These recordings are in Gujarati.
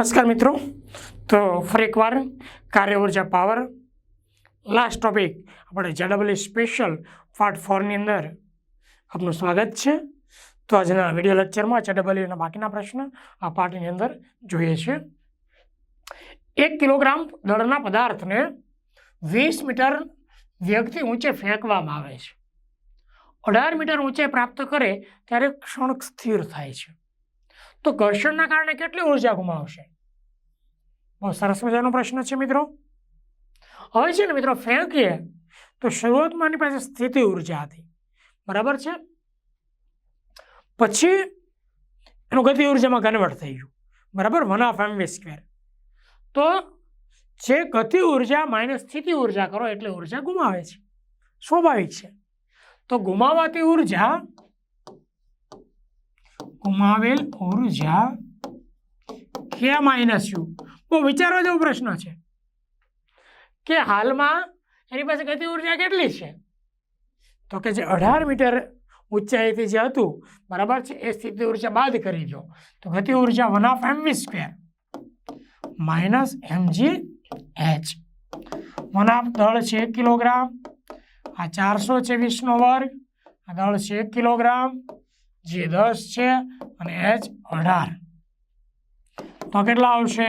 નમસ્કાર મિત્રો. તો ફરી એકવાર કાર્ય ઊર્જા પાવર લાસ્ટ ટોપિક આપણે જેડબલ્યુ સ્પેશિયલ પાર્ટ ફોરની અંદર આપનું સ્વાગત છે. તો આજના વીડિયો લેક્ચરમાં જેડબલ્યુના બાકીના પ્રશ્ન આ પાર્ટની અંદર જોઈએ છે. એક કિલોગ્રામ દળના પદાર્થને વીસ મીટર વ્યક્તિ ઊંચે ફેંકવામાં આવે છે. અઢાર મીટર ઊંચે પ્રાપ્ત કરે ત્યારે ક્ષણ સ્થિર થાય છે. તો ઘર્ષણના કારણે કેટલી ઊર્જા ગુમાવશે? બહુ સરસ મજાનો પ્રશ્ન છે મિત્રો. હવે છે ને મિત્રો ફેંકીએ તો શરૂઆતમાં પાસે સ્થિતિ ઊર્જા હતી. બરાબર છે? પછી એનું ગતિ ઉર્જામાં કન્વર્ટ થઈ ગયું. બરાબર? One of M V square તો જે ગતિ ઊર્જા માઇનસ સ્થિતિ ઊર્જા કરો એટલે ઊર્જા ગુમાવે છે. સ્વાભાવિક છે. તો ગુમાવાતી ઊર્જા ગુમાવેલ ઊર્જા કે માઇનસ યુ. બહુ વિચારવા જેવો પ્રશ્ન છે. કે હાલમાં એની પાસે ગતિ ઊર્જા કેટલી છે? તો કે જે અઢાર મીટર ઊંચાઈથી જે હતું, બરાબર છે, એ સ્થિતિ ઊર્જા બાદ કરી દો. તો ગતિ ઊર્જા one of M V square minus M G H. One of દળ છે એક કિલોગ્રામ. આ ચારસો છે વીસનો વર્ગ. આ દળ છે એક કિલોગ્રામ. જે દસ છે અને એચ અઢાર. તો કેટલા આવશે?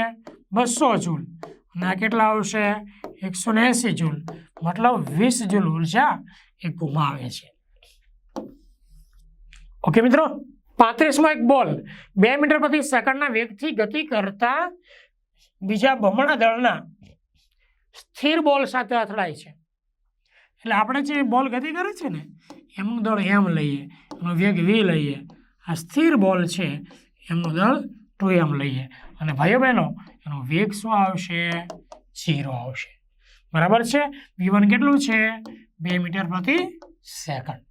બસો જૂલ. અને આ કેટલા આવશે? એકસો ને એંસી જૂલ. મતલબ વીસ જૂલ ઊર્જા એ ગુમાવે છે. ઓકે મિત્રો? પાંત્રીસમાં એક બોલ. બે મીટર પ્રતિ સેકન્ડના વેગથી ગતિ કરતા બીજા બમણા દળના સ્થિર બોલ સાથે અથડાય છે. એટલે આપણે જે બોલ ગતિ કરે છે ને, એમનું દળ એમ લઈએ. એનો વેગ વી લઈએ. આ સ્થિર બોલ છે, એમનું દળ ટુ એમ લઈએ. અને ભાઈઓ બહેનો એનો વેગ શું આવશે? ઝીરો આવશે. બરાબર છે? વી વન કેટલું છે? બે મીટર પ્રતિ સેકન્ડ.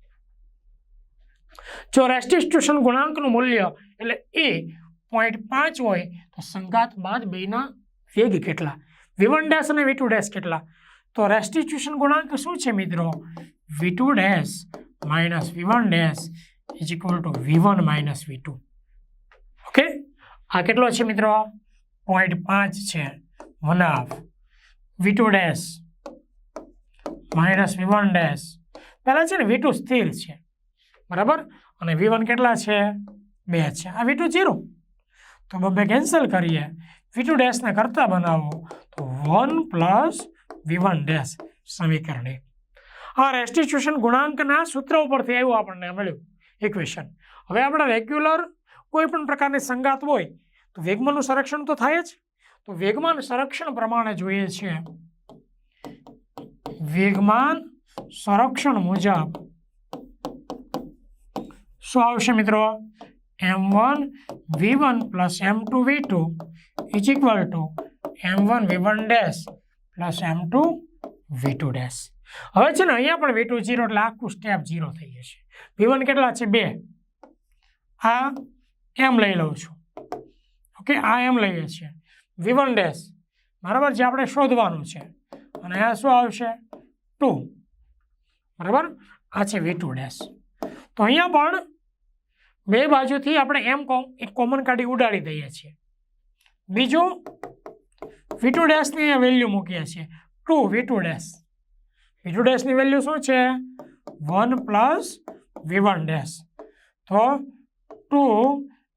જો રેસ્ટિસ્ટ્યુશન ગુણાંકનું મૂલ્ય એટલે એ પોઈન્ટ પાંચ હોય, તો સંઘાત બાદ બેના વેગ કેટલા? વી વન ડેશ અને વી ટુ ડેશ કેટલા? તો રેસ્ટિટ્યુશન ગુણાંક શું છે મિત્રો? V two dash minus V one dash is equal to V one minus V two okay આ કેટલો છે મિત્રો? પોઈન્ટ પાંચ છે. One half V two dash minus V one dash પહેલાં છે ને વી ટુ સ્થિર છે. બરાબર? અને વી વન કેટલા છે? બે છે. આ વી ટુ જીરો તો બબે કેન્સલ કરીએ. વી ટુ ડેશને કરતા બનાવો તો one plus V one dash સમીકરણે આ રેસ્ટિટ્યુશન ગુણાંકના સૂત્ર ઉપરથી આવ્યું આપણને મળ્યું. ઇક્વેશન હવે આપણે રેગ્યુલર કોઈ પણ પ્રકારની સંગાત હોય, તો વેગમાનનું સંરક્ષણ તો થાય જ. તો વેગમાન સંરક્ષણ પ્રમાણે જોઈએ છીએ વેગમાન સંરક્ષણ મુજબ શું આવશે મિત્રો? M one V one plus M two V two is equal to M one V one dash plus M two V two dash હવે છે ને, અહીંયા પણ વી ટુ જીરો એટલે આખું સ્ટેપ જીરો થઈ જશે. વી કેટલા છે? બે. આ એમ લઈ લઉં છું. ઓકે, આ એમ લઈએ છીએ. V one dash. બરાબર? જે આપણે શોધવાનું છે. અને આ શું આવશે? ટુ. બરાબર? આ છે વી ટુ ડેશ. તો અહીંયા પણ બે બાજુથી આપણે એમ એક કોમન કાઢી ઉડાડી દઈએ છીએ. બીજું, વી ટુ ડેશની અહીંયા વેલ્યુ મૂકીએ છીએ. Two V two dash. V two ડેશની value શું છે? One plus V one dash તો two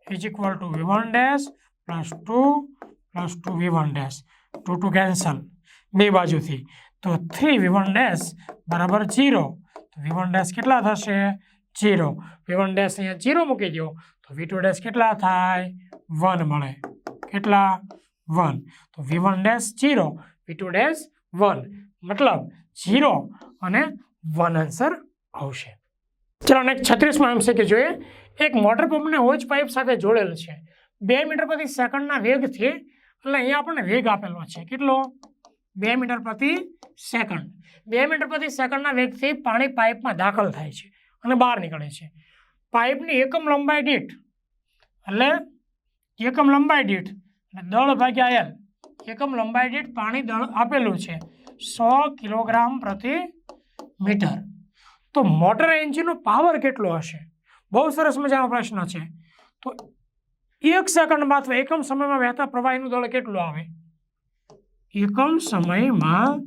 is equal to V one dash plus two plus two V one dash two two cancel બે બાજુથી. તો થ્રી વી વન ડેશ બરાબર જીરો તો વી વન ડેશ કેટલા થશે? જીરો વી વન ડેશ અહીંયા જીરો મૂકી દો તો વી ટુ ડેશ કેટલા થાય? વન મળે. કેટલા? વન તો V one dash zero V two dash one મતલબ જીરો અને વન આન્સર આવશે. ચલો અને છત્રીસમાં એમ છે કે જોઈએ, એક મોટર પંપને હોજ પાઇપ સાથે જોડેલ છે. બે મીટર પ્રતિ સેકન્ડના વેગથી, એટલે અહીંયા આપણને વેગ આપેલો છે. કેટલો? બે મીટર પ્રતિ સેકન્ડ. બે મીટર પ્રતિ સેકન્ડના વેગથી પાણી પાઇપમાં દાખલ થાય છે અને બહાર નીકળે છે. પાઇપની એકમ લંબાઈ દીઠ, એટલે એકમ લંબાઈ દીઠ, એટલે દળ ભાગ્યા એલ, એકમ લંબાઈ દીઠ પાણી દળ આપેલું છે. સો કિલોગ્રામ પ્રતિ મીટર. તો મોટર એન્જિનનો પાવર કેટલો હશે? બહુ સરસ મજાનો પ્રશ્ન છે. તો એક સેકન્ડમાં અથવા એકમ સમયમાં વહેતા પ્રવાહીનું દળ કેટલું આવે? એકમ સમયમાં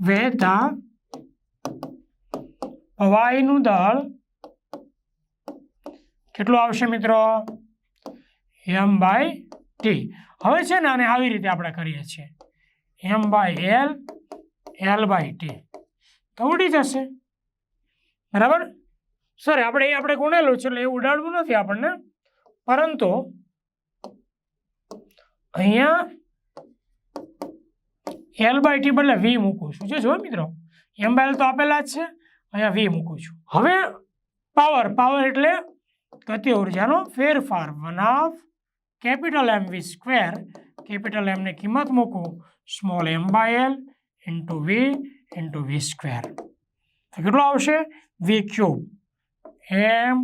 વહેતા પ્રવાહીનું દળ કેટલું આવશે મિત્રો? એમ બાય ટી હવે છે ને આને આવી રીતે આપણે કરીએ છીએ. M by L L by T તો જશે. બરાબર? સર આપણે એ આપણે ગુણેલું છે, એટલે એ ઉડાડવું નથી આપણને. પરંતુ અહીંયા એલ બાય ટી બદલે વી મૂકું છું. જો જો, મિત્રો. એમ બાય તો આપેલા જ છે. અહીંયા વી મૂકું છું. હવે પાવર પાવર એટલે ગતિ ઉર્જાનો ફેરફાર. One of capital M V square capital એમની કિંમત મૂકું. Small M by L into V into V square તો કેટલો આવશે V cube M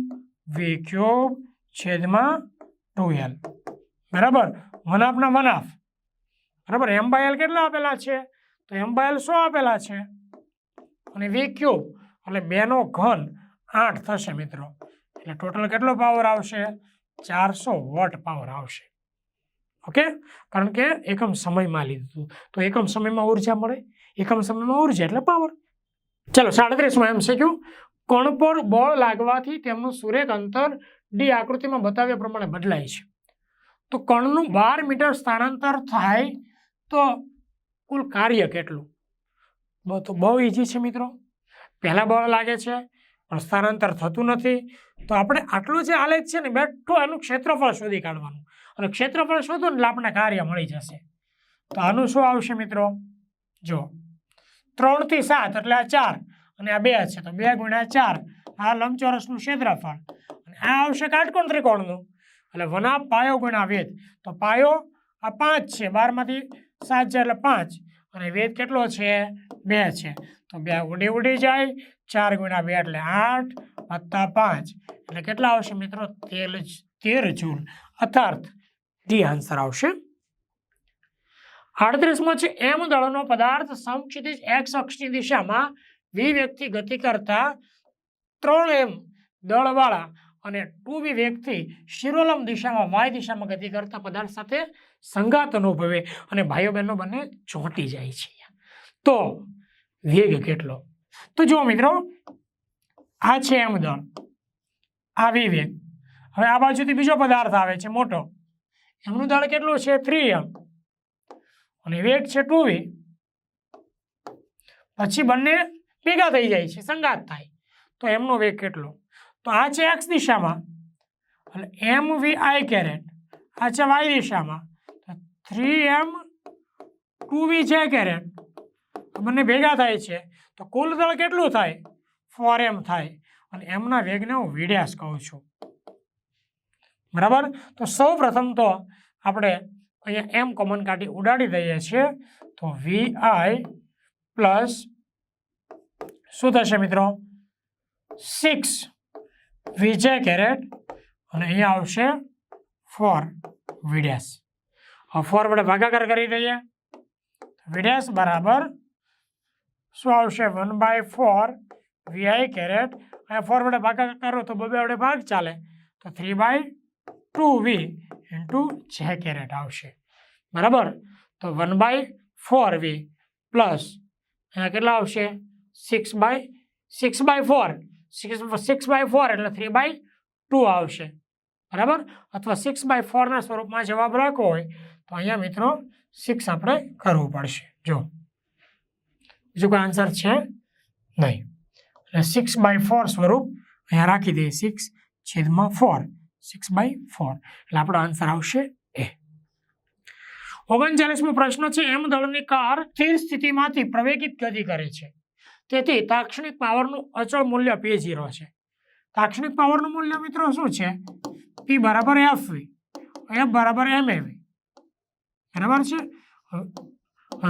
V cube છેદમાં ટુ એલ બરાબર? વન આપના વન આફ બરાબર? એમ બાય એલ કેટલા આપેલા છે? તો એમ બાય એલ સો આપેલા છે. અને વી ક્યુબ એટલે બેનો ઘન આઠ થશે મિત્રો. એટલે ટોટલ કેટલો પાવર આવશે? ચારસો વોટ પાવર આવશે. ઓકે? કારણ કે એકમ સમયમાં લીધું તો એકમ સમયમાં ઊર્જા મળે? એકમ સમયમાં ઊર્જા એટલે પાવર ચલો સાડત્રીસમાં એમ છે શીખ્યું કણ પર બળ લાગવાથી તેમનું સુરેખ અંતર ડી આકૃતિમાં બતાવ્યા પ્રમાણે બદલાય છે. તો કણનું બાર મીટર સ્થાનાંતર થાય તો કુલ કાર્ય કેટલું? તો બહુ ઇઝી છે મિત્રો. પહેલાં બળ લાગે છે, પણ સ્થાનાંતર થતું નથી. તો આપણે આટલું જે આલેખ છે ને બેઠું એનું ક્ષેત્રફળ શોધી કાઢવાનું. અને ક્ષેત્રફળ શોધો એટલે આપણને કાર્ય મળી જશે. તો આનું શું આવશે મિત્રો? જો. ત્રણથી સાત, એટલે આ ચાર અને આ બે છે, તો બે ગુણ્યા ચાર, આ લંબચોરસનું ક્ષેત્રફળ. અને આ આવશે કાટકોણ ત્રિકોણનું. એટલે વના પાયો ગુણ્યા વેદ. તો પાયો આ પાંચ છે, બારમાંથી સાત છે એટલે પાંચ. અને વેદ કેટલો છે? બે છે. તો બે ઉડી ઉડી જાય, ચાર ગુણ્યા બે એટલે આઠ વત્તા પાંચ. એટલે કેટલા આવશે મિત્રો? તેર તેર જૂલ. અથાર્થ, ડી આન્સર આવશે આડત્રીસમાં છે, એમ દળનો પદાર્થ સમક્ષિતિજ એક્સ અક્ષની દિશામાં વી વ્યક્તિ ગતિ કરતા ત્રણ એમ દળવાળા અને ટુ બી વ્યક્તિ શિરોલમ દિશામાં, વાય દિશામાં ગતિ કરતા પદાર્થ સાથે સંગાત અનુભવે અને ભાઈઓ બહેનો બંને ચોંટી જાય છે. તો વેગ કેટલો? તો જુઓ મિત્રો, આ છે એમ દળ, આ વી વેગ. હવે આ બાજુથી બીજો પદાર્થ આવે છે, મોટો. એમનું દળ કેટલું છે? Three M. અને વેગ છે ટુ વી. પછી બંને ભેગા થઈ જાય છે, સંગાત થાય. તો એમનો વેગ કેટલો? તો આ છે એક્સ દિશામાં એટલે એમ વી આઈ કેરેટ. આ છે વાય દિશામાં. થ્રી એમ ટુ વી છે કેરેટ. બંને ભેગા થાય છે. તો કુલ દળ કેટલું થાય? ફોર એમ થાય. અને એમના વેગને હું વિડ્યાસ કહું છું. બરાબર? તો સૌ પ્રથમ તો આપણે અહીંયા એમ કોમન કાઢી ઉડાડી દઈએ છીએ, તો વી આઈ પ્લસ શું થશે મિત્રો? સિક્સ વી જે કેરેટ અને અહીંયા આવશે ફોર વિડેસ ફોર વડે ભાગાકાર કરી દઈએ. વિડેસ બરાબર શું આવશે? One by four V I caret અહીંયા ફોર વડે ભાગાકાર કરો તો બબે વડે ભાગ ચાલે. તો three by two V into જે કેરેટ આવશે. બરાબર? તો one by four V plus અહીંયા કેટલા આવશે? Six by six by four six six by four એટલે થ્રી બાય ટુ આવશે. બરાબર? અથવા સિક્સ બાય ફોરના સ્વરૂપમાં જવાબ રાખવો હોય, તો અહીંયા મિત્રો સિક્સ આપણે કરવું પડશે. જો. બીજો કોઈ આન્સર છે? નહીં. એટલે સિક્સ બાય ફોર સ્વરૂપ અહીંયા રાખી દઈએ. સિક્સ છેદમાં ફોર સિક્સ બાય ફોર એટલે આપણો આન્સર આવશે એ ઓગણચાલીસમો પ્રશ્ન છે એમ દળની કાર સ્થિર સ્થિતિમાંથી પ્રવેગિત ગતિ કરે છે. તેથી તાક્ષણિક પાવરનું અચળ મૂલ્ય પી ઝીરો છે. તાક્ષણિક પાવરનું મૂલ્ય મિત્રો શું છે? પી બરાબર એફ વી એફ બરાબર એમ એવી બરાબર છે?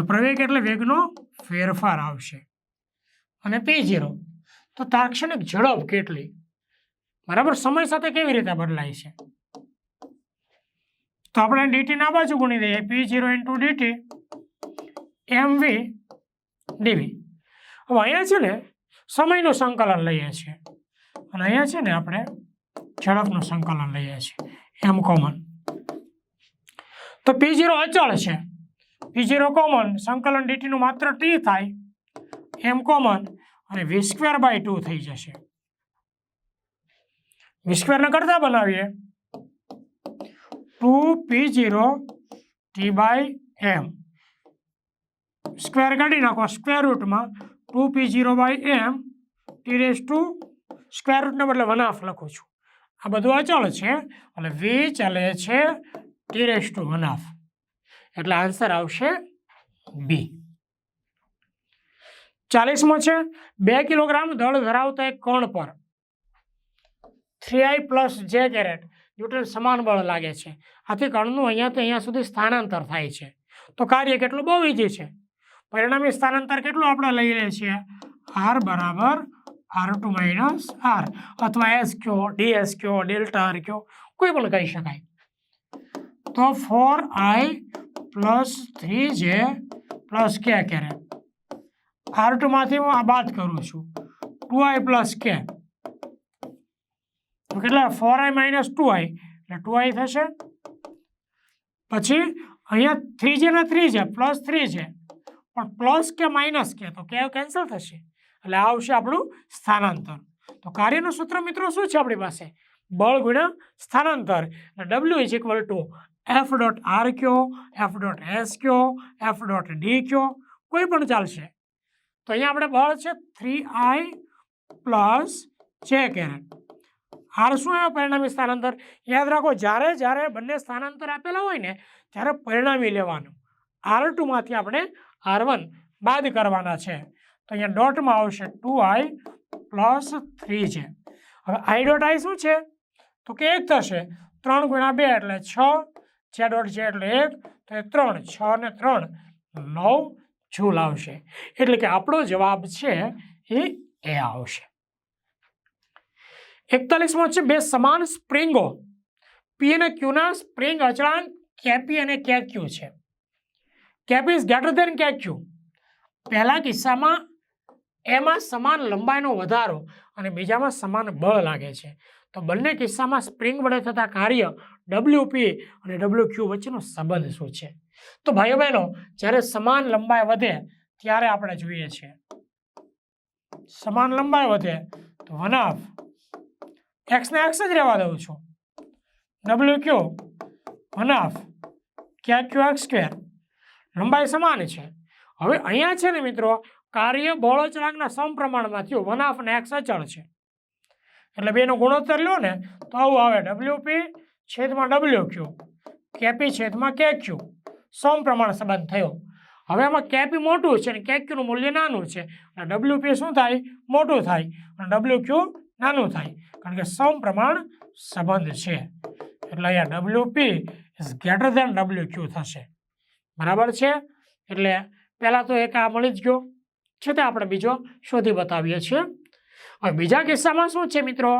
પ્રવેગ એટલે વેગનો ફેરફાર આવશે. અને પી ઝીરો તો તાક્ષણિક ઝડપ કેટલી? બરાબર? સમય સાથે કેવી રીતે બદલાય છે? તો આપણે ડીટી ના બાજુ ગુણી દઈએ. P zero into DT M V DV હવે અહીંયા છે ને સમયનું સંકલન લઈએ છીએ. અને અહીંયા છે ને આપણે ઝડપનું સંકલન લઈએ છીએ. એમ કોમન તો પી જીરો અચળ છે. પી જીરો કોમન સંકલન ડીટીનું માત્ર ટી થાય, એમ કોમન અને વી સ્ક્વેર બાય ટુ થઈ જશે. વી સ્ક્વેરને કરતા બનાવીએ two P zero T by M. Square કાઢી નાખો, square રૂટમાં two P zero by M T raise two square રૂટને બદલે વન હાફ લખું છું. આ બધું અચળ છે એટલે વી ચાલે છે T raise two one half. એટલે આન્સર આવશે બી ચાલીસમાં છે, બે કિલોગ્રામ દળ ધરાવતા એક કણ પર? Three I plus J caret newton સમાન બળ લાગે છે. આથી કણનું તો અહીંયા સુધી સ્થાનાંતર થાય છે. તો કાર્ય કેટલું બહુ ઈજી છે. પરિણામી સ્થાનાંતર કેટલું આપણે લઈ લઈએ છીએ? આર બરાબર આર ટુ માઇનસ આર. અથવા એસ કયો ડી એસ કયો, ડેલ્ટા આર કયો, કોઈ પણ કહી શકાય. તો four I plus three J plus K caret. R ટુમાંથી હું આ બાદ કરું છું. Two I plus K. તો કેટલા? Four I minus two I એટલે ટુ આઈ થશે. પછી અહીંયા થ્રી છે ને થ્રી છે પ્લસ થ્રી છે. પણ પ્લસ કે માઇનસ કે? તો કે કેન્સલ થશે? એટલે આ આવશે આપણું સ્થાનાંતર. તો કાર્યનું સૂત્ર મિત્રો શું છે આપણી પાસે? બળ ગુણ્યા સ્થાનાંતર. એટલે W is equal to F dot R કયો એફ ડોટ એસ કયો એફ ડોટ ડી કયો કોઈ પણ ચાલશે. તો અહીંયા આપણે બળ છે three I plus J caret R શું આવે પરિણામી સ્થાનાંતર? યાદ રાખો, જ્યારે જ્યારે બંને સ્થાનાંતર આપેલા હોય ને, ત્યારે પરિણામી લેવાનું. આર ટુમાંથી આપણે આર વન બાદ કરવાના છે. તો અહીંયા ડોટમાં આવશે ટુ આઈ પ્લસ થ્રી છે હવે આઈ ડોટ આઈ શું છે? તો કે એક થશે. ત્રણ ગુણ્યા બે એટલે છ છે ડોટ છે એટલે એક, તો એ ત્રણ, છ ને ત્રણ, નવ જૂલ આવશે. એટલે કે આપણો જવાબ છે એ એ આવશે. એકતાલીસમાં છે, બે સમાન સ્પ્રિંગો. પી અને ક્યુના સ્પ્રિંગ અચળાંક કેપી અને કે ક્યુ છે. KP is greater than K Q પહેલા કિસ્સામાં એમાં સમાન લંબાઈનો વધારો અને બીજામાં સમાન બળ લાગે છે. તો બંને કિસ્સામાં સ્પ્રિંગ વડે થતા કાર્ય ડબલ્યુ પી અને ડબલ્યુ ક્યુ વચ્ચેનો સંબંધ શું છે? તો ભાઈઓ બહેનો, જ્યારે સમાન લંબાઈ વધે, ત્યારે આપણે જોઈએ છીએ. સમાન લંબાઈ વધે તો વન હાફ એક્સને એક્સ જ રહેવા દઉં છું. ડબલ્યુ ક્યુ વન હાફ ક્યાં ક્યુ એક્સ સ્ક્વેર લંબાઈ સમાન છે. હવે અહીંયા છે ને મિત્રો, કાર્ય બળ અચળાંકના સમપ્રમાણમાં થયું. વન હાફ ને એક્સ અચળ છે. એટલે બેનો ગુણોત્તર લ્યો ને, તો આવું આવે. ડબલ્યુ પી છેદમાં ડબલ્યુ ક્યુ કેપી છેદમાં કે ક્યુ સમપ્રમાણ સંબંધ થયો. હવે આમાં કેપી મોટું છે અને કે ક્યુનું મૂલ્ય નાનું છે. અને ડબલ્યુ પી શું થાય? મોટું થાય. અને ડબલ્યુ ક્યુ નાનું થાય, કારણ કે સમપ્રમાણ સંબંધ છે. એટલે અહીંયા W P is greater than W Q થશે. બરાબર છે? એટલે પહેલાં તો એક આ મળી જ ગયો. છતાં આપણે બીજો શોધી બતાવીએ છીએ. હવે બીજા કિસ્સામાં શું છે મિત્રો?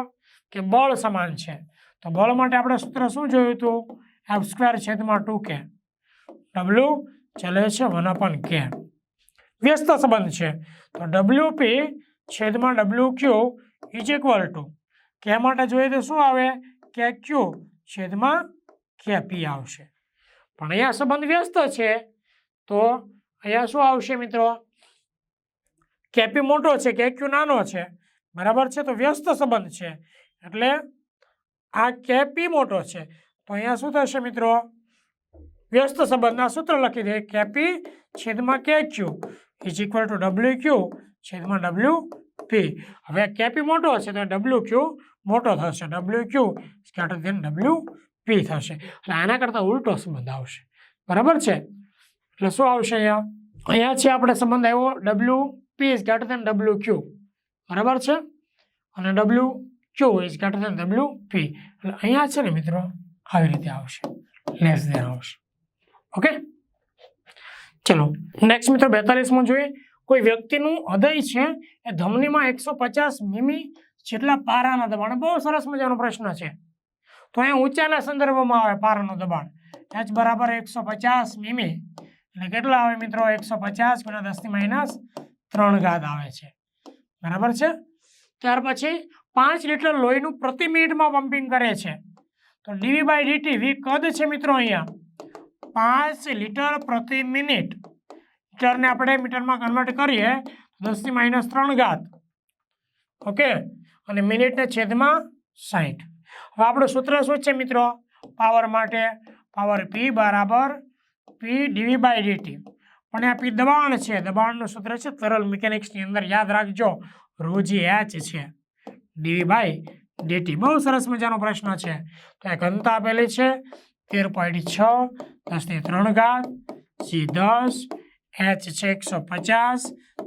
કે બળ સમાન છે. તો બળ માટે આપણે સૂત્ર શું જોયું હતું? એફ સ્ક્વેર છેદમાં ટુ કે ડબલ્યુ ચલે છે વન અપન કે વ્યસ્ત સંબંધ છે. તો ડબલ્યુ પી છેદમાં W Q is equal to કે માટે જોઈએ તો શું આવે? કે ક્યુ છેદમાં કે પી આવશે. પણ અહીંયા સંબંધ વ્યસ્ત છે. તો અહીંયા શું આવશે મિત્રો? કેપી મોટો છે, કે ક્યુ નાનો છે. બરાબર છે? તો વ્યસ્ત સંબંધ છે. એટલે આ કેપી મોટો છે. તો અહીંયા શું થશે મિત્રો? વ્યસ્ત સંબંધના સૂત્ર લખી દે. કેપી છેદમાં K Q. Is equal to W Q છેદમાં ડબલ્યુ પી હવે કેપી મોટો હશે તો ડબલ્યુ ક્યુ મોટો થશે. W Q greater than W P થશે. એટલે આના કરતાં ઉલટો સંબંધ આવશે. બરાબર છે? એટલે શું આવશે અહીંયા? અહીંયા છે આપણે સંબંધ આવ્યો W P is greater than W Q બરાબર છે? અને W Q is greater than W P એટલે અહીંયા છે ને મિત્રો, આવી રીતે આવશે. લેસ ધેન આવશે. ઓકે ચલો નેક્સ્ટ મિત્રો બેતાલીસમાં જોઈએ. કોઈ વ્યક્તિનું હૃદય છે એ ધમનીમાં એકસો પચાસ મીમી જેટલા પારાના દબાણ. બહુ સરસ મજાનો પ્રશ્ન છે. તો અહીંયા ઊંચાના સંદર્ભમાં આવે પારાનું દબાણ. એચ બરાબર એકસો પચાસ મીમી. એટલે કેટલા આવે મિત્રો? એકસો પચાસ ગુણ્યા દસની માઇનસ ત્રણ ઘાત આવે છે. બરાબર છે? ત્યાર પછી પાંચ લીટર લોહીનું પ્રતિ મિનિટમાં પમ્પિંગ કરે છે. તો ડીવી બાય ડીટી વી કદ છે મિત્રો અહીંયા? પાંચ લીટર પ્રતિ મિનિટ. લીટરને આપણે મીટરમાં કન્વર્ટ કરીએ, દસથી માઇનસ ત્રણ ઘાત. ઓકે? અને મિનિટને છેદમાં સાઠ હવે આપણું સૂત્ર શું છે મિત્રો? પાવર માટે પાવર પી બરાબર પી ડીવી બાય ડીટી પણ આ પી દબાણ છે, દબાણનું સૂત્ર છે તરલ મિકેનિક્સની અંદર. યાદ રાખજો, રોજી એચ છે. ડીવી બાય ડીટી બહુ સરસ મજાનો પ્રશ્ન છે. તો આ ઘનતા આપેલી છે તેર પોઈન્ટ છ દસની ત્રણ ઘાત સી દસ એચ છે એકસો પચાસ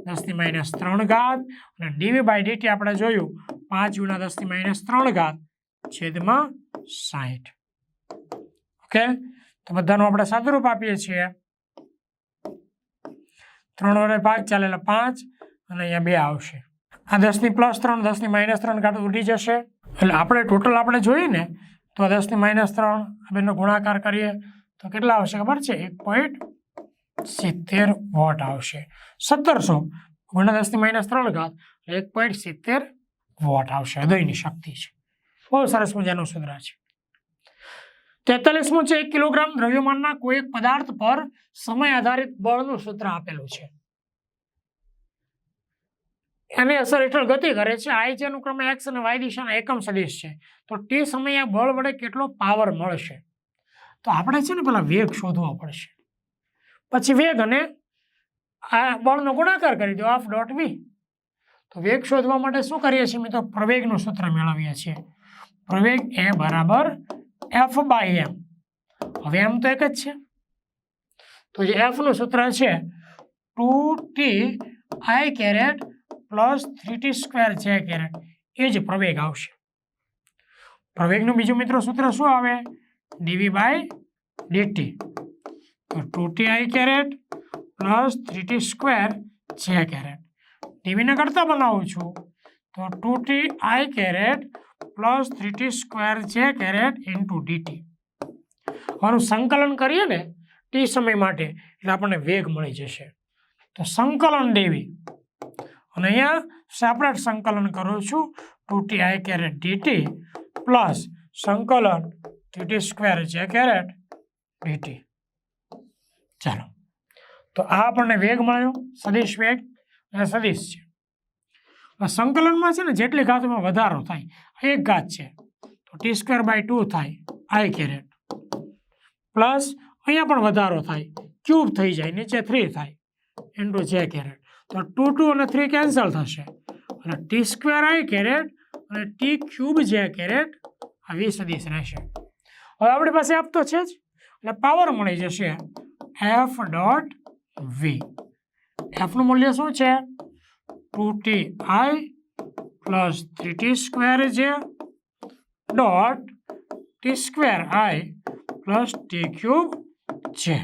દસની માઇનસ ત્રણ ઘાત અને ડીવી બાય ડીટી આપણે જોયું, પાંચ ગુણા દસની માઇનસ ત્રણ ઘાત છેદમાં સાઠ ઓકે? તો બધાનું આપણે સાદુરૂપ આપીએ છીએ. ત્રણ વડે ભાગ ચાલે એટલે પાંચ અને અહીંયા બે આવશે. આ દસની પ્લસ ત્રણ, દસની માઇનસ ત્રણ ઘાત ઉડી જશે. એટલે આપણે ટોટલ આપણે જોઈએ ને, તો દસની માઇનસ ત્રણ બેનો ગુણાકાર કરીએ, તો કેટલા આવશે ખબર છે? એક પોઈન્ટ સિત્તેર વોટ આવશે. સત્તરસો, ગુણ્યા દસની માઇનસ ત્રણ ઘાત એક પોઈન્ટ સિત્તેર વોટ આવશે. હૃદયની શક્તિ છે. બહુ સરસ મજાનું સૂત્ર છે. તેતાલીસમું છે એક કિલોગ્રામ દ્રવ્યમાનના કોઈ એક પદાર્થ પર સમય આધારિત બળનું સૂત્ર આપેલું છે. એની અસર હેઠળ ગતિ કરે છે. આઈ જે અનુક્રમે એક્સ અને વાય દિશાના એકમ સદિશ છે. તો ટી સમયે આ બળ વડે કેટલો પાવર મળશે? તો આપણે છે ને પેલા વેગ શોધવો પડશે. પછી વેગ અને આ બળનો ગુણાકાર કરી દો હાફ ડોટ વી તો વેગ શોધવા માટે શું કરીએ છીએ મિત્રો? પ્રવેગનું સૂત્ર મેળવીએ છીએ. પ્રવેગ એ બરાબર એફ બાય એમ હવે એમ તો એક જ છે. તો જે એફનું સૂત્ર છે two T I caret plus three T square J caret એ જ પ્રવેગ આવશે. પ્રવેગનું બીજું મિત્રો સૂત્ર શું આવે? ડીવી બાય ડીટી તો two T I caret plus three T square J caret. ટીવીને કરતા બનાવું છું. તો two T I caret plus three T square J caret into DT. આનું સંકલન કરીએ ને ટી સમય માટે, એટલે આપણને વેગ મળી જશે. તો સંકલન ડીવી. અને અહીંયા સેપરેટ સંકલન કરું છું. Two T I caret DT plus સંકલન TT square J caret DT. ચાલો. તો આ આપણને વેગ મળ્યો, સદિશ વેગ અને સદિશ છે. સંકલનમાં છે ને જેટલી ઘાતમાં વધારો થાય એક ઘાત છે. તો ટી સ્ક્વેર બાય ટુ થાય આઈ કેરેટ. પ્લસ અહીંયા પણ વધારો થાય, ક્યુબ થઈ જાય, નીચે થ્રી થાય, ઇન્ટુ જે કેરેટ. તો ટુ ટુ અને થ્રી કેન્સલ થશે. અને ટી સ્ક્વેર આઈ કેરેટ અને ટી ક્યુબ જે કેરેટ, આ વીસ સદીશ રહેશે. હવે આપણી પાસે આપ તો છે જ, એટલે પાવર મળી જશે. એફ ડોટ વી એફનું મૂલ્ય શું છે? Two T I plus three T square છે dot T square I plus T cube છે.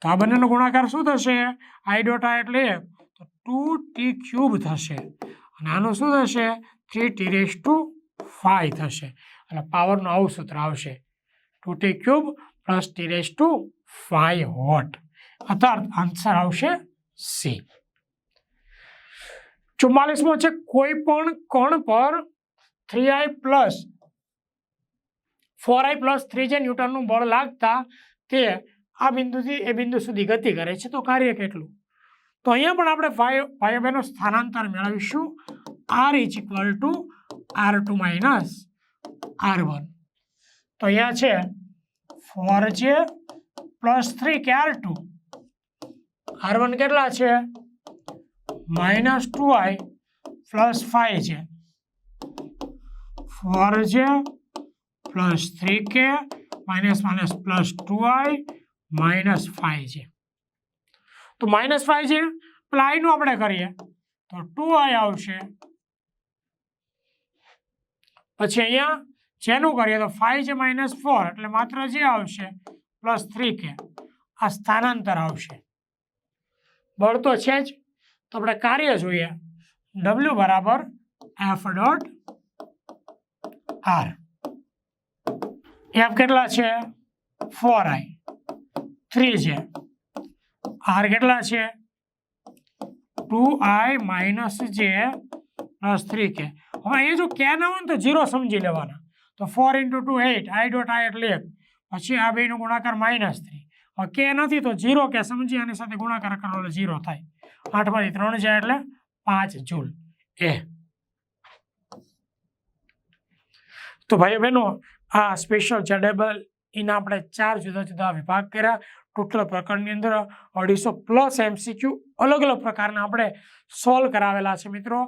તો આ બંનેનો ગુણાકાર શું થશે? આઈ ડોટ આઈ એટલે તો ટુ ટી ક્યુબ થશે. અને આનું શું થશે? Three T raise two five થશે. એટલે પાવરનું આવું સૂત્ર આવશે. Two T cube plus T raise two five watt અર્થાત આન્સર આવશે સી ચુમ્માલીસમો છે, કોઈ પણ કણ પર three I plus four I plus three J ન્યૂટનનું બળ લાગતા તે આ બિંદુથી એ બિંદુ સુધી ગતિ કરે છે. તો કાર્ય કેટલું? તો અહીંયા પણ આપણે ફાઈવ ફાઈવ બેનું સ્થાનાંતર મેળવીશું. R is equal to R two minus R one તો અહીંયા છે four J plus three K R two? R one કેટલા છે? Minus two I plus five છે. Four J plus three K minus minus plus two I minus five છે. તો માઇનસ ફાઈવ છે? પેલા આઈનું આપણે કરીએ. તો ટુ આઈ આવશે. પછી અહીંયા જેનું કરીએ તો ફાઈવ છે માઇનસ ફોર, એટલે માત્ર જે આવશે? પ્લસ થ્રી કે આ સ્થાનાંતર આવશે. બળ તો છે જ. તો આપણે કાર્ય જોઈએ. ડબલ્યુ બરાબર એફ ડોટ આર એફ કેટલા છે? ફોર આઈ થ્રી છે. આર કેટલા છે? Two I minus J plus three K હવે એ જો કે ના હોય ને તો ઝીરો સમજી લેવાના. તો four into two eight I dot I એટલે એક. પછી આ બેનો ગુણાકાર માઇનસ થ્રી. કે નથી તો ઝીરો કે સમજી આની સાથે ગુણાકાર કરો એટલે ઝીરો થાય. આઠમાંથી ત્રણ જાય એટલે પાંચ જૂલ એ. તો ભાઈઓ બહેનો, આ સ્પેશિયલ ચેડેબલ એના આપણે ચાર જુદા જુદા વિભાગ કર્યા. ટોટલ પ્રકરણની અંદર અઢીસો પ્લસ એમસીક્યુ અલગ અલગ પ્રકારના આપણે સોલ્વ કરાવેલા છે મિત્રો.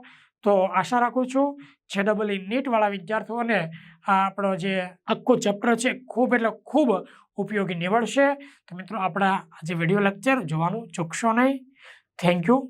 તો આશા રાખું છું જે ડબલ ઈ નીટવાળા વિદ્યાર્થીઓને આ આપણો જે આખો ચેપ્ટર છે ખૂબ એટલે ખૂબ ઉપયોગી નીવડશે. તો મિત્રો, આપણા આજે વીડિયો લેક્ચર જોવાનું ચૂકશો નહીં. Thank you